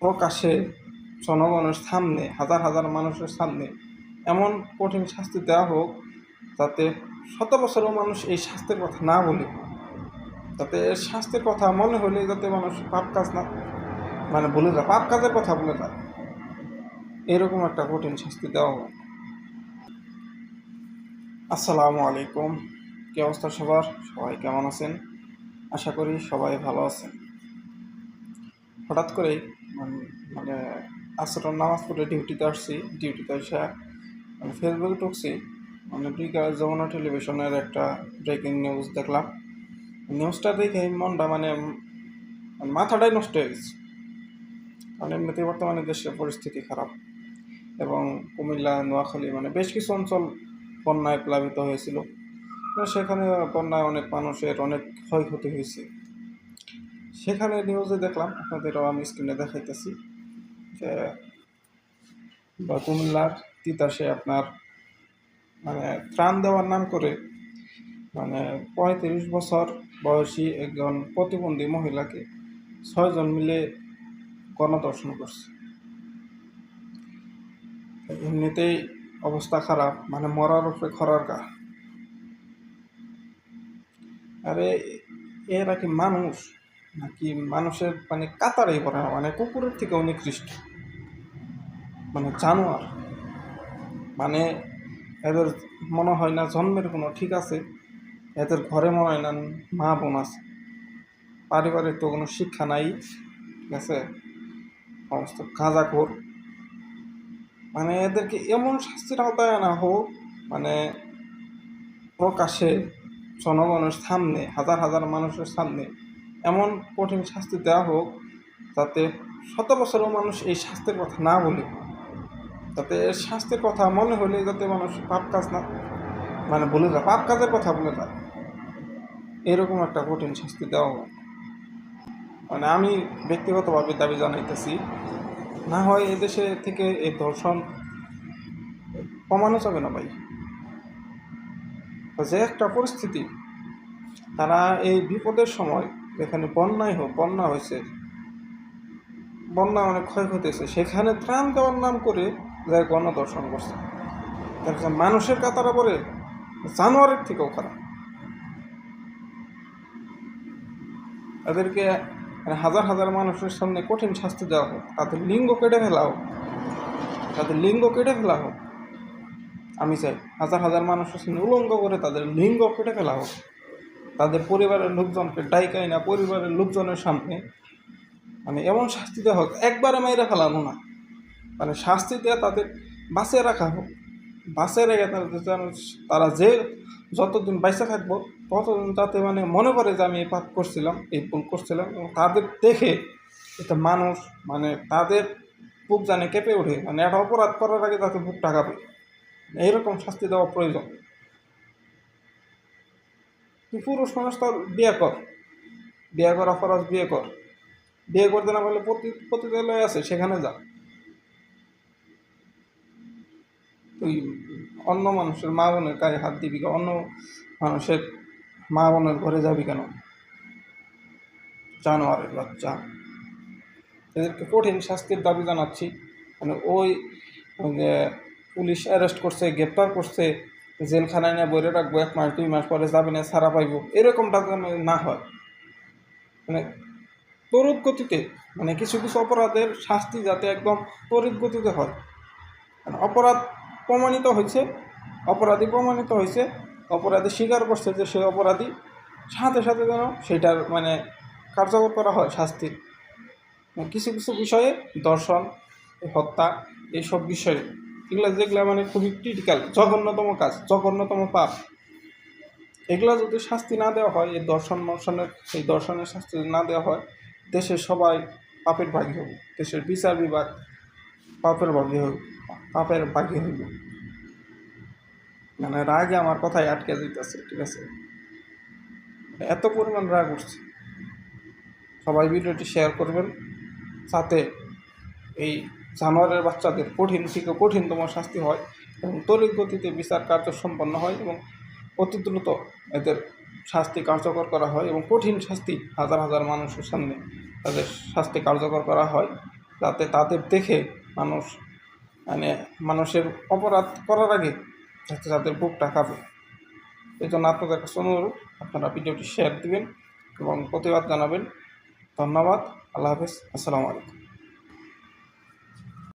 প্রকাশ্যে জনগণের সামনে, হাজার হাজার মানুষের সামনে এমন কঠিন শাস্তি দেওয়া হোক যাতে শত বছরও মানুষ এই শাস্তির কথা না বলে। যাতে শাস্তির কথা মনে হলে যাতে মানুষ পাপ কাজ না মানে বলে যায়, পাপ কাজের কথা বলে যায়। এরকম একটা কঠিন শাস্তি দেওয়া হোক। আসসালামু আলাইকুম। কি অবস্থা সবার? সবাই কেমন আছেন? আশা করি সবাই ভালো আছেন। হঠাৎ করেই মানে- মানে আসরের নামাজ পড়ে ডিউটিতে আসছি, ডিউটিতে এসে মানে ফেসবুকে ঢুকছি মানে বিকাশ যমুনা টেলিভিশনের একটা ব্রেকিং নিউজ দেখলাম। নিউজটা দেখে মনটা মানে মানে মাথাটাই নষ্ট হয়ে গেছে। কারণ এমনিতে বর্তমানে দেশের পরিস্থিতি খারাপ এবং কুমিল্লা, নোয়াখালী মানে বেশ কিছু অঞ্চল বন্যায় প্লাবিত হয়েছিল। সেখানে বন্যায় অনেক মানুষের অনেক ক্ষয়ক্ষতি হয়েছে। সেখানে নিউজে দেখলাম, আপনাদেরও আমি স্ক্রিনে দেখাইতেছি যে কুমিল্লার তিতাসে আপনার মানে ত্রাণ দেওয়ার নাম করে মানে পঁয়ত্রিশ বছর বয়সী একজন প্রতিবন্ধী মহিলাকে ছয়জন মিলে গণদর্শন করছে। এমনিতেই অবস্থা খারাপ মানে মরার উপরে খরার গা। আরে এরা কি মানুষ? নাকি মানুষের মানে কাতারেই পড়ে না মানে কুকুরের থেকে নিকৃষ্ট। মানে জানোয়ার। মানে এদের মনে হয় না জন্মের কোনো ঠিক আছে, এদের ঘরে মনে হয় না মা বোন আছে। পারিবারিক তো কোনো শিক্ষা নাই, ঠিক আছে? সমস্ত গাঁজাখোর। মানে এদেরকে এমন শাস্তির আওতায় আনা হোক মানে প্রকাশ্যে জনগণের সামনে, হাজার হাজার মানুষের সামনে এমন কঠিন শাস্তি দেওয়া হোক যাতে শত বছরও মানুষ এই শাস্তির কথা না বলে। যাতে এর শাস্তির কথা মনে হলে যাতে মানুষ পাপ কাজ না মানে বলে যায়, পাপ কাজের কথা বলে যায়। এরকম একটা কঠিন শাস্তি দেওয়া হোক। মানে আমি ব্যক্তিগতভাবে দাবি জানাইতেছি, না হয় এদেশে থেকে এই ধর্ষণ কমানো যাবে না ভাই। যে একটা পরিস্থিতি, তারা এই বিপদের সময় যেখানে বন্যাই হোক, বন্যা হয়েছে। বন্যা অনেক ক্ষয়ক্ষতি হয়েছে। সেখানে ত্রাণ দেওয়ার নাম করে যায় গণদর্শন করছে দেখছেন মানুষের কাতারা পরে জানোয়ারের থেকেও খারাপ। তাদেরকে হাজার হাজার মানুষের সামনে কঠিন শাস্তি দেওয়া হোক, তাদের লিঙ্গ কেটে ফেলা হোক, তাদের লিঙ্গ কেটে ফেলা হোক, আমি চাই হাজার হাজার মানুষের সামনে উলঙ্গ করে তাদের লিঙ্গ কেটে ফেলা হোক। তাদের পরিবারের লোকজনকে ডাইকাই না পরিবারের লোকজনের সামনে মানে এমন শাস্তি দেওয়া হোক, একবারে মাইরা ফেলানো না। মানে শাস্তি দেওয়া তাদের বাঁচিয়ে রাখা হোক। বাঁচিয়ে রেখে তারা তারা যে যতদিন বাইসে থাকব, ততদিন যাতে মানে মনে করে যে আমি এই পাপ করছিলাম, এই ভুল করছিলাম এবং তাদের দেখে এটা মানুষ মানে তাদের বুক জানে কেঁপে ওঠে। মানে একটা অপরাধ করার আগে যাতে বুক টাকাবে এইরকম শাস্তি দেওয়া প্রয়োজন। পুরুষ মানুষ তো বিয়ে কর। বিয়ে করা ফরজ বিয়ে কর। বিয়ে করতে না পারলে পতি পতিতালয় আছে, সেখানে যা। তুই অন্য মানুষের মা বোনের গায়ে হাত দিবি? অন্য মানুষের মা বোনের ঘরে যাবি কেন? জানোয়ারের বাচ্চা। এদেরকে কঠিন শাস্তির দাবি জানাচ্ছি। মানে ওই পুলিশ অ্যারেস্ট করছে, গ্রেপ্তার করছে জেলখানায় নিয়ে বইরে রাখব, এক মাস, দুই মাস পরে যাবে না ছাড়া পাইবো। এরকমটা যেন না হয়। মানে তড়িৎ গতিতে মানে কিছু কিছু অপরাধের শাস্তি যাতে একদম তড়িৎ গতিতে হয়। মানে অপরাধ প্রমাণিত হয়েছে, অপরাধী প্রমাণিত হয়েছে, অপরাধী স্বীকার করছে যে সে অপরাধী, সাথে সাথে যেন সেটার মানে কার্যকর করা হয় শাস্তির। মানে কিছু কিছু বিষয়ে দর্শন হত্যা, এইসব বিষয়ে এগুলো যেগুলো মানে খুবই ক্রিটিক্যাল জঘন্যতম কাজ, জঘন্যতম পাপ। এগুলো যদি শাস্তি না দেওয়া হয়, এই দর্শন মর্শনের, এই দর্শনের শাস্তি না দেওয়া হয়, দেশের সবাই পাপের ভাগী হবে দেশের বিচার বিভাগ পাপের ভাগী হবে পাপের ভাগী হইব। মানে রাগে আমার কথায় আটকে যেতেছে ঠিক আছে? এত পরিমাণ রাগ উঠছে। সবাই ভিডিওটি শেয়ার করবেন সাথে এই জানোয়ারের বাচ্চাদের কঠিন থেকে কঠিনতম শাস্তি হয় এবং তরিত গতিতে বিচার কার্য সম্পন্ন হয় এবং অতি দ্রুত এদের শাস্তি কার্যকর করা হয় এবং কঠিন শাস্তি হাজার হাজার মানুষের সামনে তাদের শাস্তি কার্যকর করা হয়। যাতে তাদের দেখে মানুষ মানে মানুষের অপরাধ করার আগে যাতে তাদের বুকটা কাঁপে। এই জন্য আপনাদের কাছে অনুরোধ, আপনারা ভিডিওটি শেয়ার দিবেন এবং প্রতিবাদ জানাবেন। ধন্যবাদ, আল্লাহ হাফেজ, আসসালামু আলাইকুম।